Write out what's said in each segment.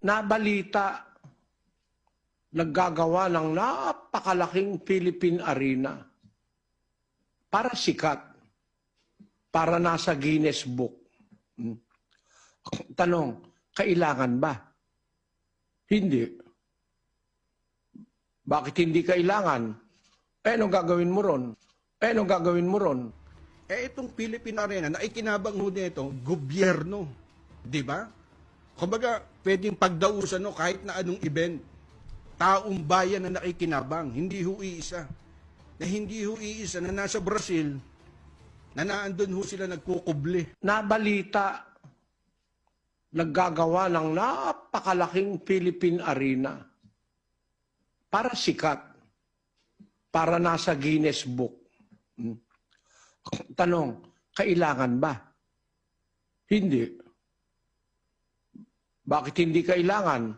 nabalita naggagawa ng napakalaking Philippine Arena para sikat, para nasa Guinness Book. Hmm. Tanong, kailangan ba? Hindi. Bakit hindi kailangan? Eh, anong gagawin mo ron? Eh, anong gagawin mo ron? Eh, itong Philippine Arena, na ikinabang ho nito, gobyerno. Di ba? Kumbaga, pwedeng pagdausan no, kahit na anong event. Taong bayan na nakikinabang, hindi ho iisa. Na hindi ho iisa na nasa Brazil, na naandun ho sila nagkukubli. nabalita naggagawa ng napakalaking Philippine Arena para sikat, para nasa Guinness Book. Hmm. Tanong, kailangan ba? Hindi. Bakit hindi kailangan?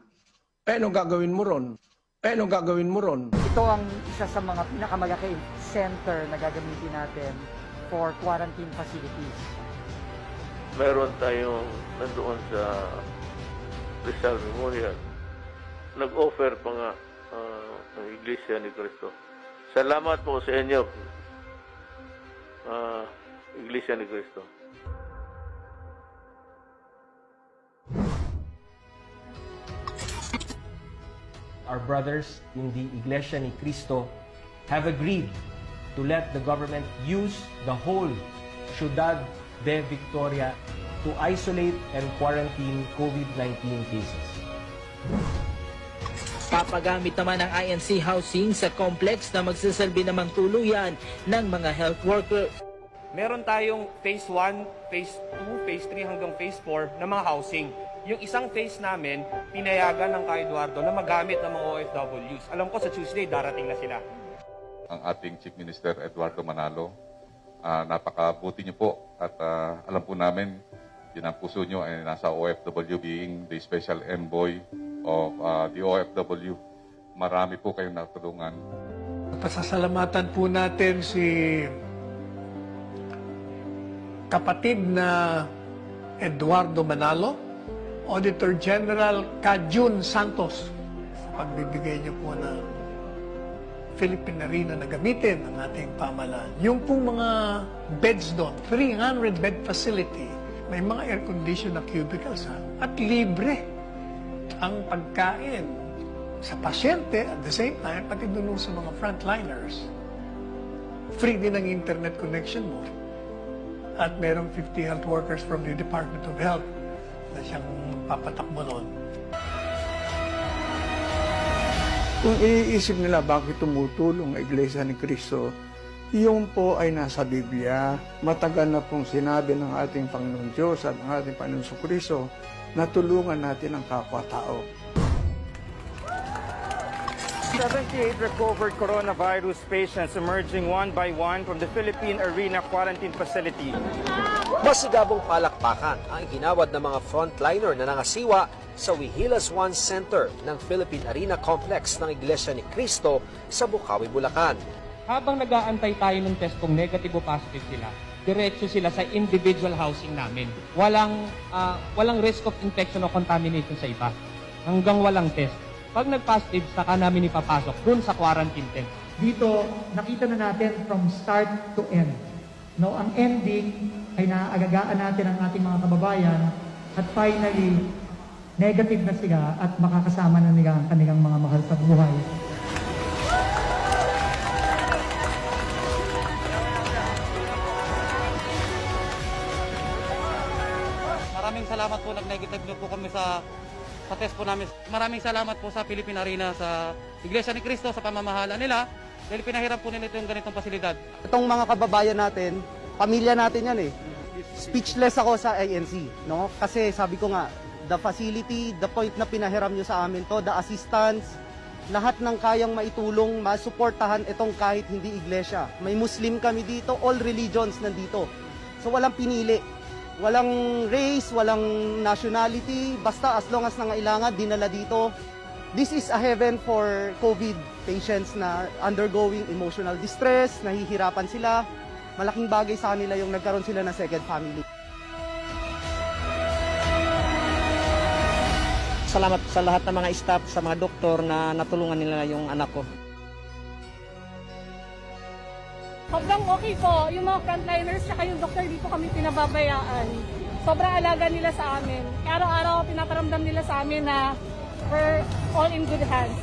Eh, anong gagawin mo ron? Eh, anong gagawin mo ron? Ito ang isa sa mga pinakamalaking center na gagamitin natin for quarantine facilities. meron tayong nandoon sa Rizal Memorial. Nag-offer pa nga ah, ng Iglesia ni Cristo. Salamat po sa inyo, ah, Iglesia ni Cristo. Our brothers in the Iglesia ni Cristo have agreed to let the government use the whole Ciudad de Victoria to isolate and quarantine COVID-19 cases. Papagamit naman ng INC housing sa complex na magsasalbi namang tuluyan ng mga health workers. meron tayong phase 1, phase 2, phase 3 hanggang phase 4 na mga housing. Yung isang phase namin, pinayagan ng Ka Eduardo na magamit ng mga OFWs. Alam ko sa Tuesday, darating na sila. ang ating Chief Minister Eduardo Manalo. Ah, napakabuti niyo po at ah, alam po namin yun ang puso niyo ay nasa OFW being the special envoy of ah, the OFW. Marami po kayong natulungan. Pasasalamatan po natin si kapatid na Eduardo Manalo, Auditor General Kajun Santos sa pagbibigay niyo po ng Philippine na gamitin ng ating pamalaan. Yung pong mga beds doon, 300 bed facility, may mga air-conditioned na cubicles ha, at libre ang pagkain sa pasyente at the same time, pati doon sa mga frontliners. Free din ang internet connection mo. At merong 50 health workers from the Department of Health na siyang papatakbo noon. Kung iniisip nila bakit tumutulong ang Iglesia ni Cristo, iyon po ay nasa Biblia. Matagal na pong sinabi ng ating Panginoon Diyos at ng ating Panginoon Kristo na tulungan natin ang kapwa-tao. 78 recovered coronavirus patients emerging one by one from the Philippine Arena Quarantine Facility. Masigabong palakpakan ang ginawad ng mga frontliner na nangasiwa sa Wihilas One Center ng Philippine Arena Complex ng Iglesia ni Cristo sa Bukawi, Bulacan. Habang nag-aantay tayo ng test kung negative o positive sila, diretso sila sa individual housing namin. Walang ah, walang risk of infection o contamination sa iba. Hanggang walang test. Pag nag-positive, saka namin ipapasok dun sa quarantine tent. Dito, nakita na natin from start to end. No, ang ending ay naaagagaan natin ang ating mga kababayan at finally, negative na sila at makakasama na nila ang kanilang mga mahal sa buhay. Maraming salamat po nag-negative po kami sa sa test po namin. Maraming salamat po sa Philippine Arena sa Iglesia ni Cristo sa pamamahala nila dahil pinahirap po nila ito yung ganitong pasilidad. Itong mga kababayan natin, pamilya natin yan eh. Speechless ako sa ANC, no? Kasi sabi ko nga, the facility, the point na pinahiram nyo sa amin to, the assistance, lahat ng kayang maitulong, masuportahan itong kahit hindi iglesia. May Muslim kami dito, all religions nandito. So walang pinili. Walang race, walang nationality, basta as long as nangailangan, dinala dito. This is a heaven for COVID patients na undergoing emotional distress, nahihirapan sila. Malaking bagay sa kanila yung nagkaroon sila ng second family. salamat sa lahat ng mga staff, sa mga doktor na natulungan nila yung anak ko. Sobrang okay po. Yung mga frontliners tsaka yung doktor dito kami pinababayaan. Sobrang alaga nila sa amin. Araw-araw pinaparamdam nila sa amin na we're all in good hands.